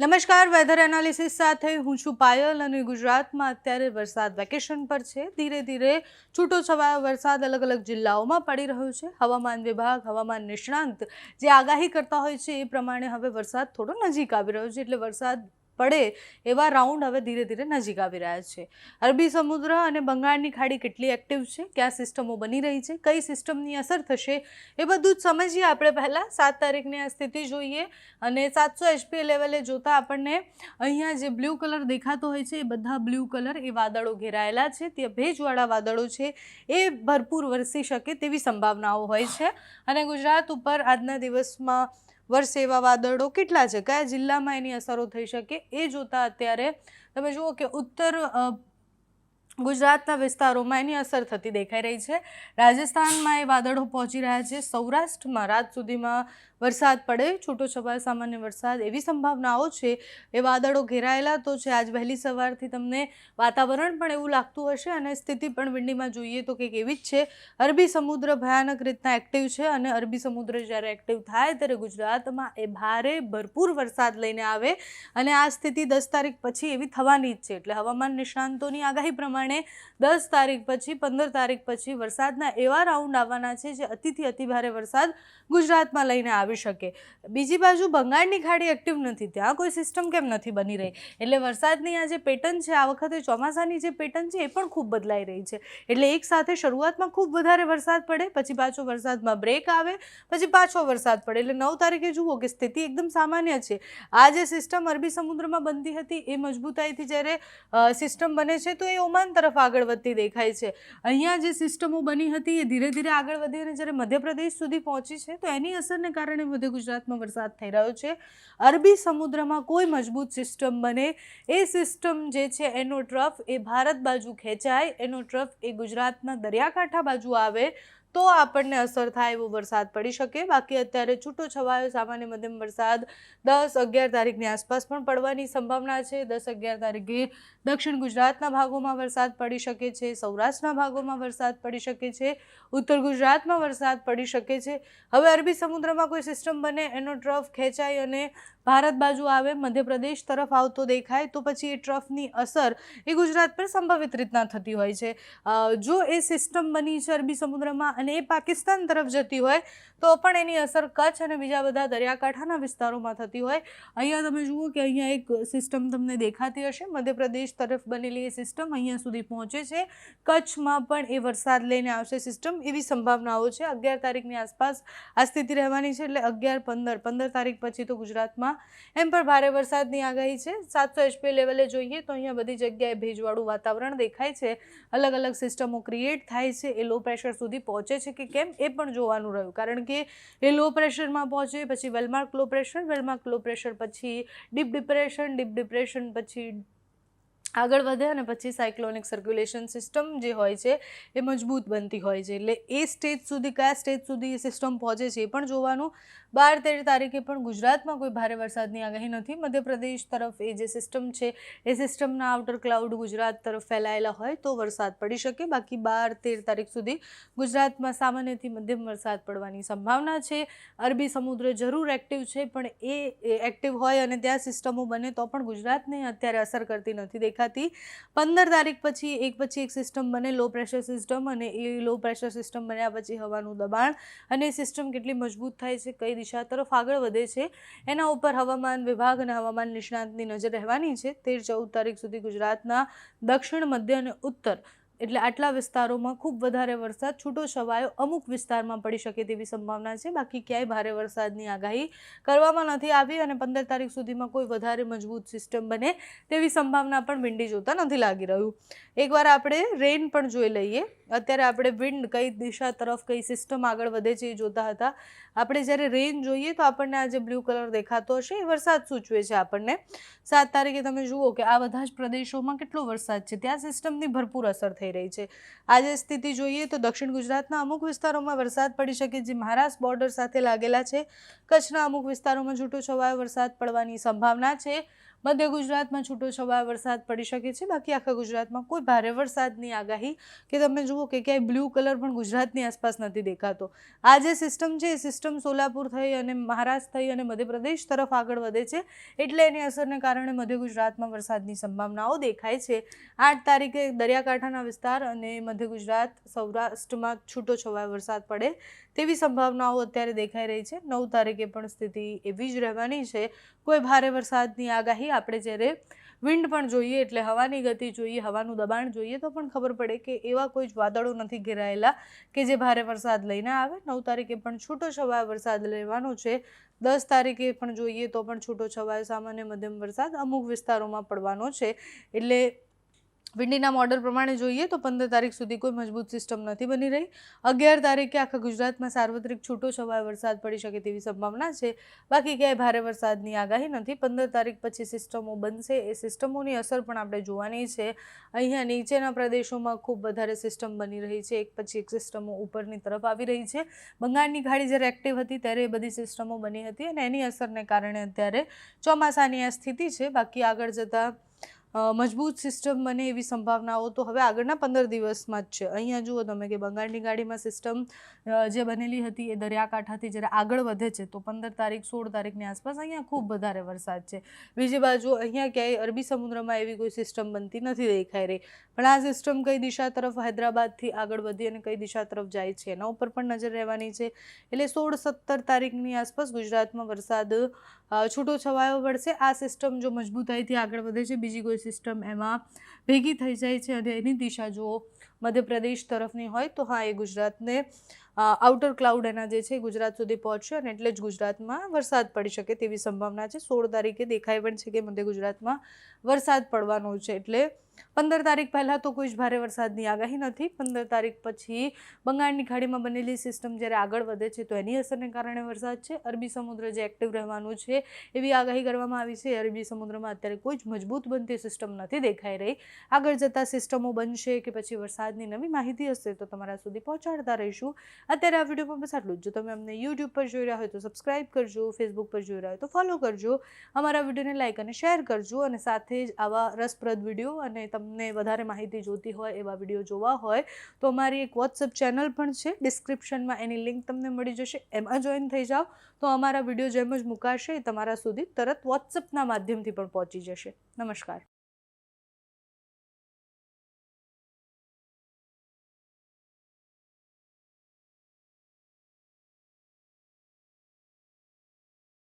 નમસ્કાર weather analysis સાથે હું છું પાયલ અને ગુજરાતમાં અત્યારે વરસાદ વેકેશન પર છે. ધીરે ધીરે છૂટો છવાયો વરસાદ અલગ અલગ જિલ્લાઓમાં પડી રહ્યો છે. હવામાન વિભાગ, હવામાન નિષ્ણાંત જે આગાહી કરતા હોય છે એ પ્રમાણે હવે વરસાદ થોડો નજીક આવી રહ્યો છે. એટલે વરસાદ પડે એવા રાઉન્ડ હવે ધીરે ધીરે નજીક આવી રહ્યા છે. અરબી સમુદ્ર અને બંગાળની ખાડી કેટલી એક્ટિવ છે? કયા સિસ્ટમો બની રહી છે? કઈ સિસ્ટમની અસર થશે? એ બધું જ સમજીએ આપણે પહેલાં. સાત તારીખની આ સ્થિતિ જોઈએ અને સાતસો એચપી લેવલે જોતાં આપણને અહીંયા જે બ્લુ કલર દેખાતો હોય છે, એ બધા બ્લુ કલર એ વાદળો ઘેરાયેલા છે. તે ભેજવાળા વાદળો છે. એ ભરપૂર વરસી શકે તેવી સંભાવનાઓ હોય છે. અને ગુજરાત ઉપર આજના દિવસમાં વરસે એવા વાદળો કેટલા છે? કયા જિલ્લામાં એની અસરો થઈ શકે એ જોતાં અત્યારે તમે જુઓ કે ઉત્તર ગુજરાતના વિસ્તારોમાં એની અસર થતી દેખાઈ રહી છે. રાજસ્થાનમાં એ વાદળો પહોંચી રહ્યા છે. સૌરાષ્ટ્રમાં રાત સુધીમાં વરસાદ પડે, છૂટો છવાયો સામાન્ય વરસાદ, એવી સંભાવનાઓ છે, એ વાદળો ઘેરાયેલા તો છે. આજ વહેલી સવારથી તમને વાતાવરણ પણ એવું લાગતું હશે અને સ્થિતિ પણ વિંડીમાં જોઈએ તો કંઈક એવી જ છે. અરબી સમુદ્ર ભયાનક રીતના એક્ટિવ છે અને અરબી સમુદ્ર જ્યારે એક્ટિવ થાય ત્યારે ગુજરાતમાં એ ભારે ભરપૂર વરસાદ લઈને આવે અને આ સ્થિતિ દસ તારીખ પછી એવી થવાની જ છે. એટલે હવામાન નિષ્ણાંતોની આગાહી પ્રમાણે દસ તારીખ પછી, પંદર તારીખ પછી વરસાદના એવા રાઉન્ડ આવવાના છે જે અતિથી અતિભારે વરસાદ ગુજરાતમાં લઈને આવી શકે. બીજી બાજુ બંગાળની ખાડી એક્ટિવ નથી. ત્યાં કોઈ સિસ્ટમ કેમ નથી બની રહી? એટલે વરસાદની આ જે પેટર્ન છે, આ વખતે ચોમાસાની જે પેટર્ન છે, એ પણ ખૂબ બદલાઈ રહી છે. એટલે એક સાથે શરૂઆતમાં ખૂબ વધારે વરસાદ પડે, પછી પાછો વરસાદમાં બ્રેક આવે, પછી પાછો વરસાદ પડે. એટલે નવ તારીખે જુઓ કે સ્થિતિ એકદમ સામાન્ય છે. આ જે સિસ્ટમ અરબી સમુદ્રમાં બનતી હતી, એ મજબૂતાઈથી જ્યારે સિસ્ટમ બને છે, તો એ ઓમાન તરફ આગળ વધતી દેખાય છે. અહીંયા જે સિસ્ટમો બની હતી, એ ધીરે ધીરે આગળ વધી અને જ્યારે મધ્યપ્રદેશ સુધી પહોંચી છે, તો એની અસરને કારણે મધ્ય ગુજરાતમાં વરસાદ થઈ રહ્યો છે. અરબી સમુદ્રમાં કોઈ મજબૂત સિસ્ટમ બને. એ સિસ્ટમ જે છે, એનો ટ્રફ એ ભારત બાજુ ખેંચાય. એનો ટ્રફ એ ગુજરાતના દરિયાકાંઠા બાજુ આવે. તો આપણને અસર થાય એવો વરસાદ પડી શકે. બાકી અત્યારે છૂટો છવાયો સામાન્ય મધ્યમ વરસાદ દસ અગિયાર તારીખની આસપાસ પણ પડવાની સંભાવના છે. દસ અગિયાર તારીખે દક્ષિણ ગુજરાતના ભાગોમાં વરસાદ પડી શકે છે, સૌરાષ્ટ્રના ભાગોમાં વરસાદ પડી શકે છે, ઉત્તર ગુજરાતમાં વરસાદ પડી શકે છે. હવે અરબી સમુદ્રમાં કોઈ સિસ્ટમ બને એનો ટ્રફ ખેંચાય અને ભારત બાજુ આવે, મધ્યપ્રદેશ તરફ આવતો દેખાય, તો પછી એ ટ્રફની અસર એ ગુજરાત પર સંભવિત રીતના થતી હોય છે. જો એ સિસ્ટમ બની છે અરબી સમુદ્રમાં અને એ પાકિસ્તાન તરફ જતી હોય, તો પણ એની અસર કચ્છ અને બીજા બધા દરિયાકાંઠાના વિસ્તારોમાં થતી હોય. અહીંયા તમે જુઓ કે અહીંયા એક સિસ્ટમ તમને દેખાતી હશે. મધ્યપ્રદેશ તરફ બનેલી એ સિસ્ટમ અહીંયા સુધી પહોંચે છે. કચ્છમાં પણ એ વરસાદ લઈને આવશે સિસ્ટમ એવી સંભાવનાઓ છે. અગિયાર તારીખની આસપાસ આ સ્થિતિ રહેવાની છે એટલે અગિયાર, પંદર પંદર તારીખ પછી તો ગુજરાતમાં એમ પણ ભારે વરસાદની આગાહી છે. સાતસો એચપી લેવલે જોઈએ તો અહીંયા બધી જગ્યાએ ભેજવાળું વાતાવરણ દેખાય છે. અલગ અલગ સિસ્ટમો ક્રિએટ થાય છે. એ લો પ્રેશર સુધી પહોંચે છે કે કેમ એ પણ જોવાનું રહ્યું. કારણ કે એ લો પ્રેશરમાં પહોંચે, પછી well marked low pressure well marked low pressure પછી ડીપ ડિપ્રેશન ડીપ ડિપ્રેશન પછી આગળ વધે અને પછી સાયક્લોનિક સર્ક્યુલેશન સિસ્ટમ જે હોય છે, એ મજબૂત બનતી હોય છે. એટલે એ સ્ટેજ સુધી, કયા સ્ટેજ સુધી એ સિસ્ટમ પહોંચે છે એ પણ જોવાનું. બાર તેર તારીખે પણ ગુજરાતમાં કોઈ ભારે વરસાદની આગાહી નથી. મધ્યપ્રદેશ તરફ એ જે સિસ્ટમ છે, એ સિસ્ટમના આઉટર ક્લાઉડ ગુજરાત તરફ ફેલાયેલા હોય તો વરસાદ પડી શકે. બાકી બાર તેર તારીખ સુધી ગુજરાતમાં સામાન્યથી મધ્યમ વરસાદ પડવાની સંભાવના છે. અરબી સમુદ્ર જરૂર એક્ટિવ છે, પણ એ એક્ટિવ હોય અને ત્યાં સિસ્ટમો બને તો પણ ગુજરાતને અત્યારે અસર કરતી નથી દેખાતી. પંદર તારીખ પછી એક પછી એક સિસ્ટમ બને લો પ્રેશર સિસ્ટમ અને એ લો પ્રેશર સિસ્ટમ બન્યા પછી હવાનું દબાણ અને એ સિસ્ટમ કેટલી મજબૂત થાય છે, કઈ દિશા તરફ આગળ વધે છે, એના ઉપર હવામાન વિભાગ અને હવામાન નિષ્ણાંતની નજર રહેવાની છે. તેર ચૌદ તારીખ સુધી ગુજરાતના દક્ષિણ, મધ્ય અને ઉત્તર એટલે આટલા વિસ્તારોમાં ખૂબ વધારે વરસાદ, છૂટો છવાયો, અમુક વિસ્તારમાં પડી શકે તેવી સંભાવના છે. બાકી ક્યાંય ભારે વરસાદની આગાહી કરવામાં નથી આવી અને પંદર તારીખ સુધીમાં કોઈ વધારે મજબૂત સિસ્ટમ બને તેવી સંભાવના પણ વિંડી જોતા નથી લાગી રહ્યું. એકવાર આપણે રેન પણ જોઈ લઈએ. અત્યારે આપણે વિન્ડ કઈ દિશા તરફ, કઈ સિસ્ટમ આગળ વધે છે એ જોતા હતા. આપણે જ્યારે રેન જોઈએ તો આપણને આ જે બ્લુ કલર દેખાતો હશે. એ વરસાદ સૂચવે છે આપણને. સાત તારીખે તમે જુઓ કે આ બધા જ પ્રદેશોમાં કેટલો વરસાદ છે. ત્યાં સિસ્ટમની ભરપૂર અસર થઈ રહી છે. આજે સ્થિતિ જોઈએ તો દક્ષિણ ગુજરાતના અમુક વિસ્તારોમાં વરસાદ પડી શકે જે મહારાષ્ટ્ર બોર્ડર સાથે લાગેલા છે. કચ્છના અમુક વિસ્તારોમાં છૂટો છવાયો વરસાદ પડવાની સંભાવના છે. મધ્ય ગુજરાતમાં છૂટો છવાયો વરસાદ પડી શકે છે. બાકી આખા ગુજરાતમાં કોઈ ભારે વરસાદની આગાહી કે તમે જુઓ કે ક્યાંય બ્લુ કલર પણ ગુજરાતની આસપાસ નથી દેખાતો. આ જે સિસ્ટમ છે, એ સિસ્ટમ સોલાપુર થઈ અને મહારાષ્ટ્ર થઈ અને મધ્યપ્રદેશ તરફ આગળ વધે છે, એટલે એની અસરને કારણે મધ્ય ગુજરાતમાં વરસાદની સંભાવનાઓ દેખાય છે. આઠ તારીખે દરિયાકાંઠાના વિસ્તાર અને મધ્ય ગુજરાત સૌરાષ્ટ્રમાં છૂટો છવાયો વરસાદ પડે તેવી સંભાવનાઓ અત્યારે દેખાઈ રહી છે. નવ તારીખે પણ સ્થિતિ એવી જ રહેવાની છે. કોઈ ભારે વરસાદની આગાહી આપણે જ્યારે વિન્ડ પણ જોઈએ, એટલે હવાની ગતિ જોઈએ, હવાનું દબાણ જોઈએ, તો પણ ખબર પડે કે એવા કોઈ જ વાદળો નથી ઘેરાયેલા કે જે ભારે વરસાદ લઈને આવે. નવ તારીખે પણ છૂટો છવાયો વરસાદ લેવાનો છે. દસ તારીખે પણ જોઈએ તો પણ છૂટો છવાયો સામાન્ય મધ્યમ વરસાદ અમુક વિસ્તારોમાં પડવાનો છે. એટલે વિન્ડીના મોડલ પ્રમાણે જોઈએ તો પંદર તારીખ સુધી કોઈ મજબૂત સિસ્ટમ નથી બની રહી. અગિયાર તારીખે આખા ગુજરાતમાં સાર્વત્રિક છૂટો છવાયો વરસાદ પડી શકે તેવી સંભાવના છે. બાકી ક્યાંય ભારે વરસાદની આગાહી નથી. પંદર તારીખ પછી સિસ્ટમો બનશે. એ સિસ્ટમોની અસર પણ આપણે જોવાની છે. અહીંયા નીચેના પ્રદેશોમાં ખૂબ વધારે સિસ્ટમ બની રહી છે. એક પછી એક સિસ્ટમો ઉપરની તરફ આવી રહી છે. બંગાળની ખાડી જ્યારે એક્ટિવ હતી ત્યારે એ બધી સિસ્ટમો બની હતી અને એની અસરને કારણે અત્યારે ચોમાસાની આ સ્થિતિ છે. બાકી આગળ જતાં મજબૂત સિસ્ટમ બને એવી સંભાવનાઓ તો હવે આગળના પંદર દિવસમાં જ છે. અહીંયા જુઓ તમે કે બંગાળની ગાડીમાં સિસ્ટમ જે બનેલી હતી એ દરિયાકાંઠાથી જ્યારે આગળ વધે છે, તો પંદર તારીખ, સોળ તારીખની આસપાસ અહીંયા ખૂબ વધારે વરસાદ છે. બીજી બાજુ અહીંયા ક્યાંય અરબી સમુદ્રમાં એવી કોઈ સિસ્ટમ બનતી નથી દેખાઈ રહી. પણ આ સિસ્ટમ કઈ દિશા તરફ હૈદરાબાદથી આગળ વધી અને કઈ દિશા તરફ જાય છે, એના ઉપર પણ નજર રહેવાની છે. એટલે સોળ સત્તર તારીખની આસપાસ ગુજરાતમાં વરસાદ છૂટો છવાયો પડશે આ સિસ્ટમ જો મજબૂતાઈથી આગળ વધે છે, બીજી કોઈ સિસ્ટમ એમાં ભેગી થઈ જાય છે અને એની દિશા જો મધ્યપ્રદેશ તરફની હોય તો હા, એ ગુજરાતને આઉટર ક્લાઉડ એના જે છે ગુજરાત સુધી પહોંચશે અને એટલે જ ગુજરાતમાં વરસાદ પડી શકે તેવી સંભાવના છે. સોળ તારીખે દેખાય પણ છે કે મધ્ય ગુજરાતમાં વરસાદ પડવાનો છે. એટલે પંદર તારીખ પહેલાં તો કોઈ જ ભારે વરસાદની આગાહી નથી. પંદર તારીખ પછી બંગાળની ખાડીમાં બનેલી સિસ્ટમ જ્યારે આગળ વધે છે તો એની અસરને કારણે વરસાદ છે. અરબી સમુદ્ર જે એક્ટિવ રહેવાનું છે એવી આગાહી કરવામાં આવી છે. અરબી સમુદ્રમાં અત્યારે કોઈ જ મજબૂત બનતી સિસ્ટમ નથી દેખાઈ રહી. આગળ જતાં સિસ્ટમો બનશે કે પછી વરસાદની નવી માહિતી હશે તો તમારા સુધી પહોંચાડતા રહીશું. અત્યારે આ વિડીયોમાં બસ આટલું જ. જો તમે અમને યુટ્યુબ પર જોઈ રહ્યા હોય તો સબસ્ક્રાઇબ કરજો ફેસબુક પર જોઈ રહ્યા હોય તો ફોલો કરજો. અમારા વિડીયોને લાઇક અને શેર કરજો અને સાથે જ આવા રસપ્રદ વીડિયો અને તમને વધારે માહિતી જોતી હોય એવા વીડિયો જોવા હોય તો અમારી એક વોટ્સઅપ ચેનલ પણ છે. ડિસ્ક્રિપ્શનમાં એની લિંક તમને મળી જશે. એમાં જોઈન થઈ જાઓ તો અમારા વીડિયો જેમ જ મુકાશે તમારા સુધી તરત વોટ્સઅપના માધ્યમથી પણ પહોંચી જશે. નમસ્કાર.